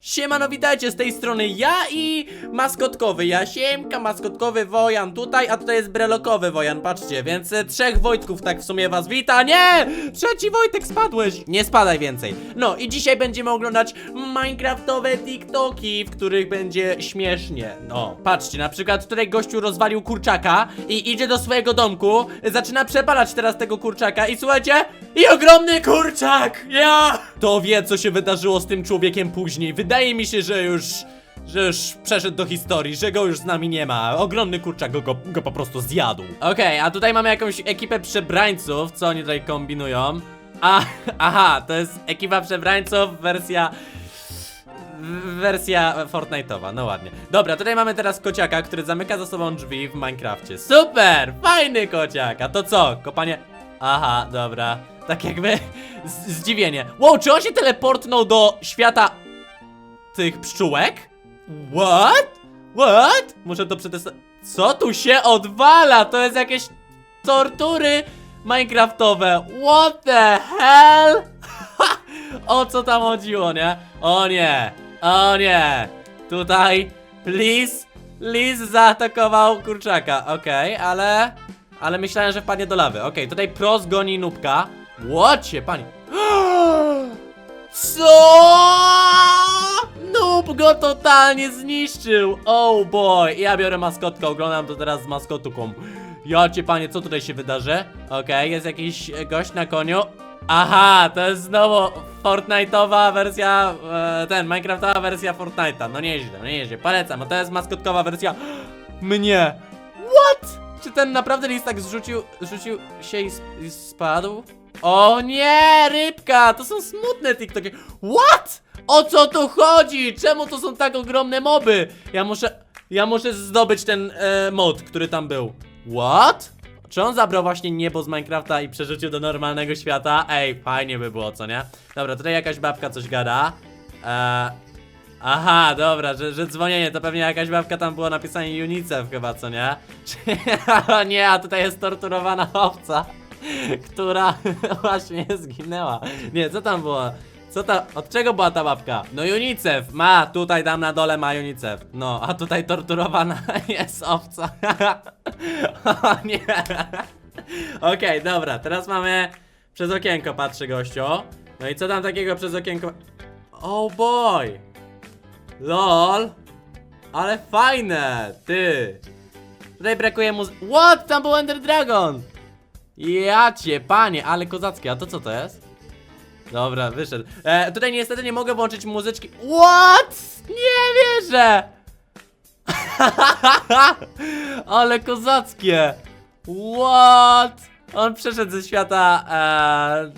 Siemano, witajcie z tej strony ja i maskotkowy Jasiemka, maskotkowy Wojan tutaj, a tutaj jest brelokowy Wojan, patrzcie, więc e, trzech Wojtków tak w sumie was wita, nie! Trzeci Wojtek spadłeś! Nie spadaj więcej. No i dzisiaj będziemy oglądać minecraftowe TikToki, w których będzie śmiesznie. No, patrzcie, na przykład tutaj gościu rozwalił kurczaka i idzie do swojego domku, zaczyna przepalać teraz tego kurczaka i słuchajcie, i ogromny kurczak! Ja! To wie, co się wydarzyło z tym człowiekiem później. Wydaje mi się, że już. że już przeszedł do historii, że go już z nami nie ma. Ogromny kurczak go, go, go po prostu zjadł. Okej, a tutaj mamy jakąś ekipę przebrańców. Co oni tutaj kombinują? A, aha, to jest ekipa przebrańców, wersja. Wersja Fortnite'owa, no ładnie. Dobra, tutaj mamy teraz kociaka, który zamyka za sobą drzwi w Minecrafcie. Super! Fajny kociak! A to co? Kopanie. Aha, dobra. Tak jakby zdziwienie. Wow, czy on się teleportnął do świata tych pszczółek? What? What? Muszę to przetestować. Co tu się odwala? To jest jakieś tortury minecraftowe. What the hell? o co tam chodziło, nie? O nie, o nie. Tutaj Liz, Liz zaatakował kurczaka. Okej, ale... Ale myślałem, że wpadnie do lawy. Okej, tutaj pros goni nubka. Łocie, pani. Co? Noob go totalnie zniszczył. Oh boy. Ja biorę maskotkę, oglądam to teraz z maskotką. Ja cię panie, co tutaj się wydarzy? Okej, jest jakiś gość na koniu. Aha, to jest znowu Fortnite'owa wersja, e, ten, Minecraftowa wersja Fortnite'a. No nieźle, no nieźle, polecam, a to jest maskotkowa wersja mnie. What? Czy ten naprawdę list tak zrzucił, zrzucił się i, i spadł? O nie, rybka, to są smutne TikToki. What? O co tu chodzi? Czemu to są tak ogromne moby? Ja muszę, ja muszę zdobyć ten e, mod, który tam był. What? Czy on zabrał właśnie niebo z Minecrafta i przerzucił do normalnego świata? Ej, fajnie by było, co nie? Dobra, tutaj jakaś babka coś gada. Eee, aha, dobra, że, że dzwonienie to pewnie jakaś babka tam było napisane UNICEF chyba, co nie? O nie, a tutaj jest torturowana owca, która właśnie zginęła. Nie, co tam było? Co ta, od czego była ta babka? No UNICEF, ma, tutaj tam na dole ma UNICEF. No, a tutaj torturowana jest owca. o nie. Okej, dobra, teraz mamy przez okienko patrzy gościu. No i co tam takiego przez okienko? Oh boy! LOL! Ale fajne! Ty! Tutaj brakuje mu. What? Tam był Ender Dragon! Ja cię, panie, ale kozackie, a to co to jest? Dobra, wyszedł. E, tutaj niestety nie mogę włączyć muzyczki. What? Nie wierzę! ale kozackie! What? On przeszedł ze świata e,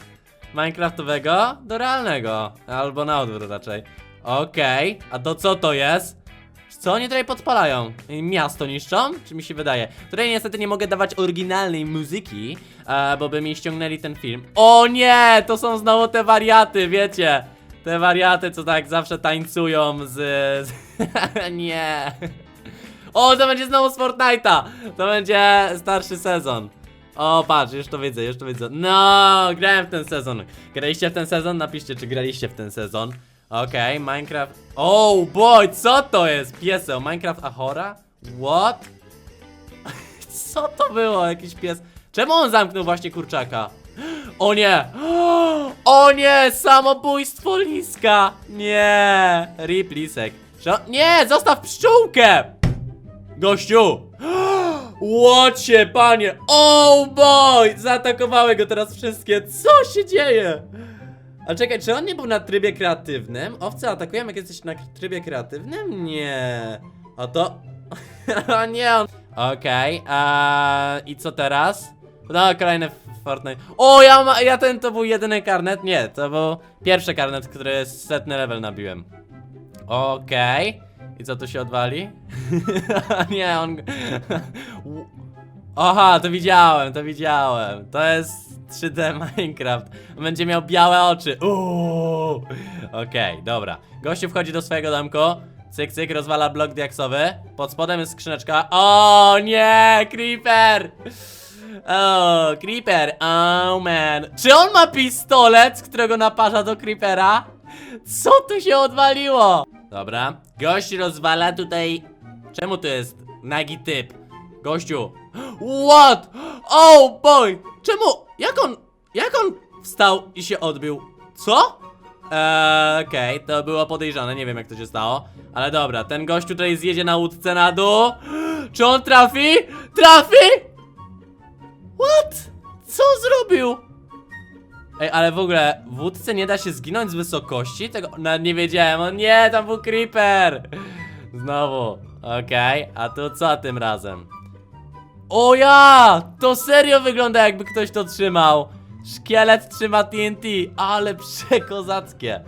Minecraftowego do realnego. Albo na odwrót raczej. Okej, a to co to jest? Co oni tutaj podpalają? Miasto niszczą? Czy mi się wydaje? Tutaj niestety nie mogę dawać oryginalnej muzyki, e, bo by mi ściągnęli ten film. O nie! To są znowu te wariaty, wiecie? Te wariaty, co tak zawsze tańcują z... z... nie. O, to będzie znowu z Fortnite'a! To będzie starszy sezon. O, patrz, już to widzę, już to widzę. No, grałem w ten sezon. Graliście w ten sezon? Napiszcie, czy graliście w ten sezon. Okej, Minecraft. Oh boy, co to jest? Pieseł, Minecraft Ahora? What? Co to było? Jakiś pies. Czemu on zamknął właśnie kurczaka? O nie! O nie! Samobójstwo liska! Nie! Rip lisek. Nie! Zostaw pszczółkę! Gościu! Łocie, panie! Oh boy! Zaatakowały go teraz wszystkie. Co się dzieje? A czekaj, czy on nie był na trybie kreatywnym? Owce atakują jak jesteś na trybie kreatywnym? Nie. A to... A nie on... Okej, a i co teraz? No, kolejny Fortnite. O, ja, ma, ja ten to był jedyny karnet? Nie, to był pierwszy karnet, który setny level nabiłem. Okej. I co tu się odwali? nie, on... Aha, to widziałem, to widziałem. To jest 3D Minecraft. Będzie miał białe oczy. Uuu. Okej, dobra. Gościu wchodzi do swojego domku. Cyk, cyk, rozwala blok diaksowy. Pod spodem jest skrzyneczka. O nie, Creeper! O, Creeper, oh man. Czy on ma pistolet, którego naparza do Creepera? Co tu się odwaliło? Dobra, gość rozwala tutaj... Czemu to jest nagi typ? Gościu. What? Oh boy! Czemu? Jak on... Jak on wstał i się odbił? Co? Eee, okej, to było podejrzane, nie wiem jak to się stało Ale dobra, ten gościu tutaj zjedzie na łódce na dół Czy on trafi? Trafi? What? Co zrobił? Ej, ale w ogóle w łódce nie da się zginąć z wysokości? Tego nawet nie wiedziałem. O nie, tam był creeper! Znowu. Okej, a tu co tym razem? O ja! To serio wygląda jakby ktoś to trzymał. Szkielet trzyma TNT, ale przekozackie.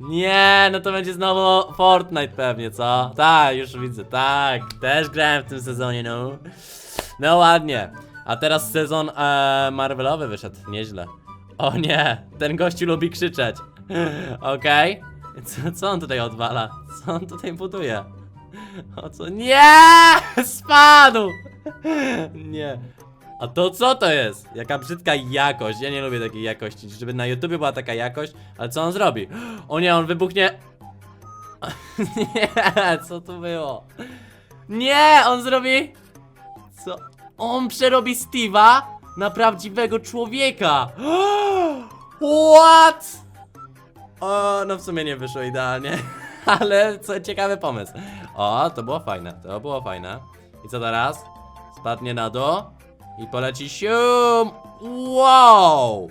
Nie, no to będzie znowu Fortnite pewnie, co? Tak, już widzę, tak. Też grałem w tym sezonie, no. No ładnie. A teraz sezon e, Marvelowy wyszedł, nieźle. O nie, ten gościu lubi krzyczeć. Okej. Co, co on tutaj odwala? Co on tutaj buduje? O co? Nie! Spadł! Nie. A to co to jest? Jaka brzydka jakość. Ja nie lubię takiej jakości. Żeby na YouTubie była taka jakość, ale co on zrobi? O nie, on wybuchnie. Nie, co to było? Nie, on zrobi. Co? On przerobi Steve'a na prawdziwego człowieka. What? O, no w sumie nie wyszło idealnie, ale co ciekawy pomysł. O, to było fajne, to było fajne. I co teraz? Spadnie na dół i poleci sium. Wow!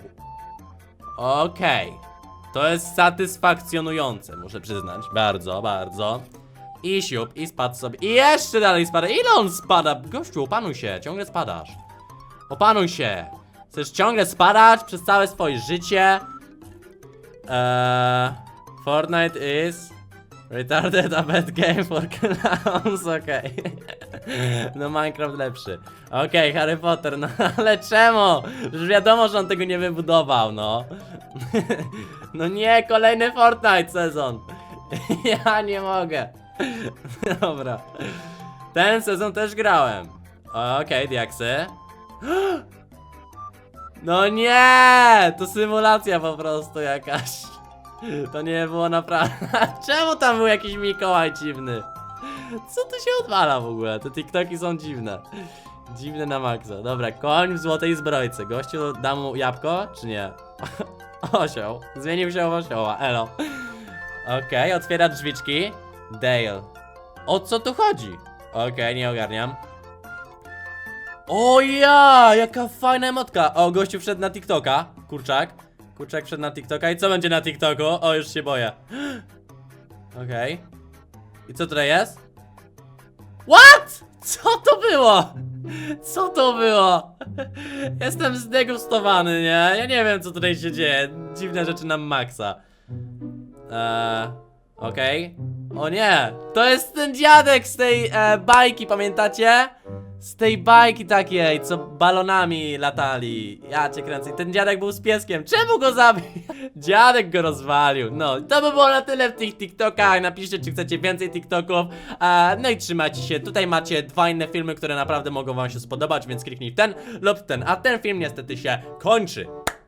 Okej. To jest satysfakcjonujące, muszę przyznać. Bardzo, bardzo. I siup, i spadł sobie. I jeszcze dalej spada. Ile on spada? Gościu, opanuj się, ciągle spadasz. Opanuj się. Chcesz ciągle spadać przez całe swoje życie. Eee, Fortnite is retarded a bad game for clowns, okej. No Minecraft lepszy. Okej, Harry Potter, no ale czemu? Już wiadomo, że on tego nie wybudował, no. No nie, kolejny Fortnite sezon. Ja nie mogę. Dobra. Ten sezon też grałem. Okej, diaksy. No nie! To symulacja po prostu jakaś. To nie było naprawdę. Czemu tam był jakiś Mikołaj dziwny? Co tu się odwala w ogóle? Te TikToki są dziwne. Dziwne na maksa. Dobra, koń w złotej zbrojce. Gościu da mu jabłko, czy nie? Osioł. Zmienił się w osioła. Elo. Okej, otwiera drzwiczki. Dale. O co tu chodzi? Okej, nie ogarniam. O ja, jaka fajna emotka. O, gościu wszedł na TikToka. Kurczak. Kurczak wszedł na TikToka. I co będzie na TikToku? O, już się boję. Okej. I co tutaj jest? What? Co to było? Co to było? Jestem zdegustowany, nie? Ja nie wiem, co tutaj się dzieje. Dziwne rzeczy na maksa. Eee, okej. O nie, to jest ten dziadek z tej e, bajki, pamiętacie? Z tej bajki takiej, co balonami latali. Ja cię kręcę. I Ten dziadek był z pieskiem. Czemu go zabił? Dziadek go rozwalił. No, to by było na tyle w tych TikTokach. Napiszcie, czy chcecie więcej TikToków. E, no i trzymajcie się. Tutaj macie dwa inne filmy, które naprawdę mogą wam się spodobać, więc kliknij w ten lub w ten. A ten film niestety się kończy.